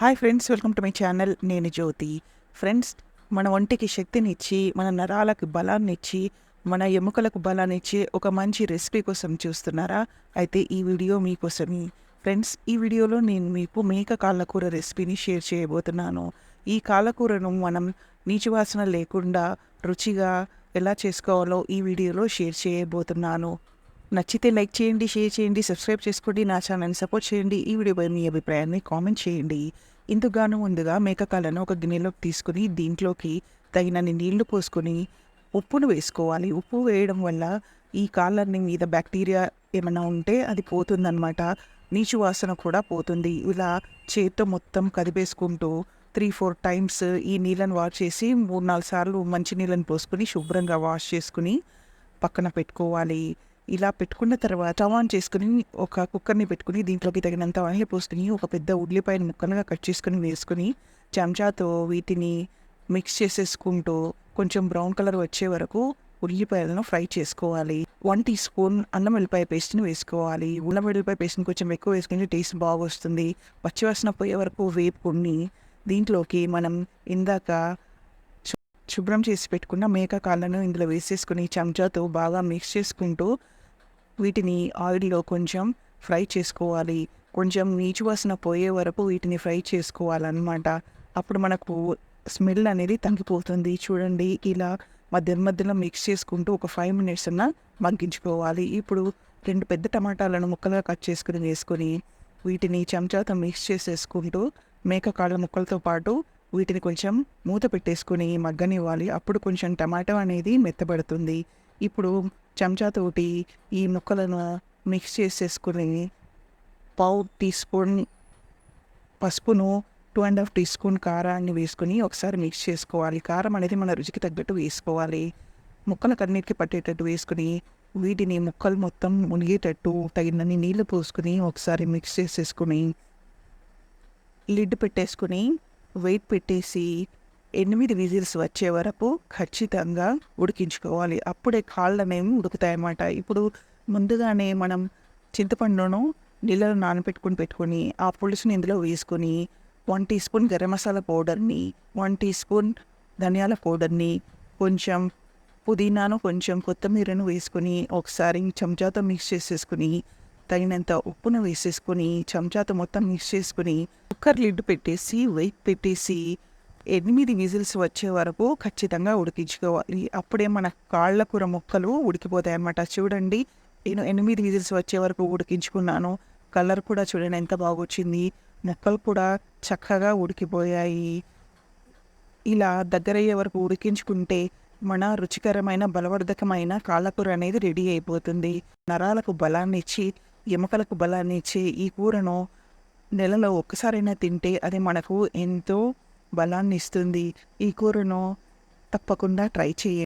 Hi friends welcome to my channel నేను Jyothi friends మన ఒంటికి శక్తినిచ్చి మన నరాలకు బలాన్ని ఇచ్చి మన ఎముకలకు బలాన్ని ఇచ్చి ఒక మంచి రెసిపీ కోసం చూస్తున్నారా? అయితే ఈ వీడియో మీకోసమే. ఫ్రెండ్స్ ఈ వీడియోలో నేను మీకు మేక కాళ్ళకూర రెసిపీని షేర్ చేయబోతున్నాను. ఈ కాళ్ళకూరను మనం నీచువాసన లేకుండా రుచిగా ఎలా చేసుకోవాలో ఈ వీడియోలో షేర్ చేయబోతున్నాను. నచ్చితే లైక్ చేయండి షేర్ చేయండి సబ్స్క్రైబ్ చేసుకోండి నా ఛానల్ని సపోర్ట్ చేయండి. ఈ వీడియోపై మీ అభిప్రాయాన్ని కామెంట్ చేయండి. ఇందుగాను ముందుగా మేకకాలను ఒక గిన్నెలోకి తీసుకుని దీంట్లోకి తగినన్ని నీళ్ళు పోసుకొని ఉప్పును వేసుకోవాలి. ఉప్పు వేయడం వల్ల ఈ కాళ్ళని మీద బ్యాక్టీరియా ఏమైనా ఉంటే అది పోతుందన్నమాట. నీచు వాసన కూడా పోతుంది. ఇలా చేత్తో మొత్తం కదిపేసుకుంటూ త్రీ ఫోర్ టైమ్స్ ఈ నీళ్ళని వాష్ చేసి మూడు నాలుగు సార్లు మంచి నీళ్ళని పోసుకొని శుభ్రంగా వాష్ చేసుకుని పక్కన పెట్టుకోవాలి. ఇలా పెట్టుకున్న తర్వాత ఆన్ చేసుకుని ఒక కుక్కర్ని పెట్టుకుని దీంట్లోకి తగినంత ఆయిల్ పోసుకుని ఒక పెద్ద ఉల్లిపాయని ముక్కలుగా కట్ చేసుకుని వేసుకుని చెంచాతో వీటిని మిక్స్ చేసేసుకుంటూ కొంచెం బ్రౌన్ కలర్ వచ్చే వరకు ఉల్లిపాయలను ఫ్రై చేసుకోవాలి. వన్ టీ స్పూన్ అల్లం వెల్లిపాయ పేస్ట్ని వేసుకోవాలి. ఉల్లం వెల్లిపాయ పేస్ట్ని కొంచెం ఎక్కువ వేసుకుంటే టేస్ట్ బాగా వస్తుంది పచ్చివాసన పోయే వరకు వేపుకుని దీంట్లోకి మనం ఇందాక శుభ్రం చేసి పెట్టుకున్న మేక కాళ్ళను ఇందులో వేసేసుకుని చెంచాతో బాగా మిక్స్ చేసుకుంటూ వీటిని ఆయిల్లో కొంచెం ఫ్రై చేసుకోవాలి. కొంచెం నీచు వాసన పోయే వరకు వీటిని ఫ్రై చేసుకోవాలన్నమాట. అప్పుడు మనకు స్మెల్ అనేది తగ్గిపోతుంది. చూడండి ఇలా మధ్య మధ్యలో మిక్స్ చేసుకుంటూ ఒక ఫైవ్ మినిట్స్ అన్న మగ్గించుకోవాలి. ఇప్పుడు రెండు పెద్ద టమాటాలను ముక్కలుగా కట్ చేసుకుని వేసుకొని వీటిని చెంచాతో మిక్స్ చేసేసుకుంటూ మేక కాళ్ళ ముక్కలతో పాటు వీటిని కొంచెం మూత పెట్టేసుకుని మగ్గనివ్వాలి. అప్పుడు కొంచెం టమాటో అనేది మెత్తబడుతుంది. ఇప్పుడు చెంచాతోటి ఈ ముక్కలను మిక్స్ చేసేసుకుని పావు టీ స్పూన్ పసుపును two and half teaspoon కారాన్ని వేసుకుని ఒకసారి మిక్స్ చేసుకోవాలి. కారం అనేది మన రుచికి తగ్గట్టు వేసుకోవాలి. ముక్కలకు అన్నిటికీ పట్టేటట్టు వేసుకుని వీటిని ముక్కలు మొత్తం మునిగేటట్టు తగినన్ని నీళ్ళు పోసుకుని ఒకసారి మిక్స్ చేసేసుకుని లిడ్ పెట్టేసుకుని వెయిట్ పెట్టేసి ఎనిమిది విజిల్స్ వచ్చే వరకు ఖచ్చితంగా ఉడికించుకోవాలి. అప్పుడే కాళ్ళనేమి ఉడుకుతాయన్నమాట. ఇప్పుడు ముందుగానే మనం చింతపండును నీళ్ళలో నానబెట్టుకుని పెట్టుకొని ఆ పులుసుని ఇందులో వేసుకొని one teaspoon garam masala పౌడర్ని వన్ టీ స్పూన్ ధనియాల పౌడర్ని కొంచెం పుదీనాను కొంచెం కొత్తిమీరను వేసుకొని ఒకసారి చెంచాతో మిక్స్ చేసేసుకుని తగినంత ఉప్పును వేసేసుకొని చెంచాతో మొత్తం మిక్స్ చేసుకుని కుక్కర్ లిడ్ పెట్టేసి వెయిట్ పెట్టేసి ఎనిమిది విజిల్స్ వచ్చే వరకు ఖచ్చితంగా ఉడికించుకోవాలి. అప్పుడే మన కాళ్ళ కూర ముక్కలు ఉడికిపోతాయి అన్నమాట చూడండి నేను ఎనిమిది విజిల్స్ వచ్చే వరకు ఉడికించుకున్నాను. కలర్ కూడా చూడండి ఎంత బాగా వచ్చింది ముక్కలు కూడా చక్కగా ఉడికిపోయాయి. ఇలా దగ్గరయ్యే వరకు ఉడికించుకుంటే మన రుచికరమైన బలవర్ధకమైన కాళ్ళకూర అనేది రెడీ అయిపోతుంది. నరాలకు బలాన్ని ఇచ్చి ఎముకలకు బలాన్ని ఇచ్చి ఈ కూరను నెలలో ఒక్కసారైనా తింటే అది మనకు ఎంతో బలాన్ని ఇస్తుంది ఈ కూరను తప్పకుండా ట్రై చేయండి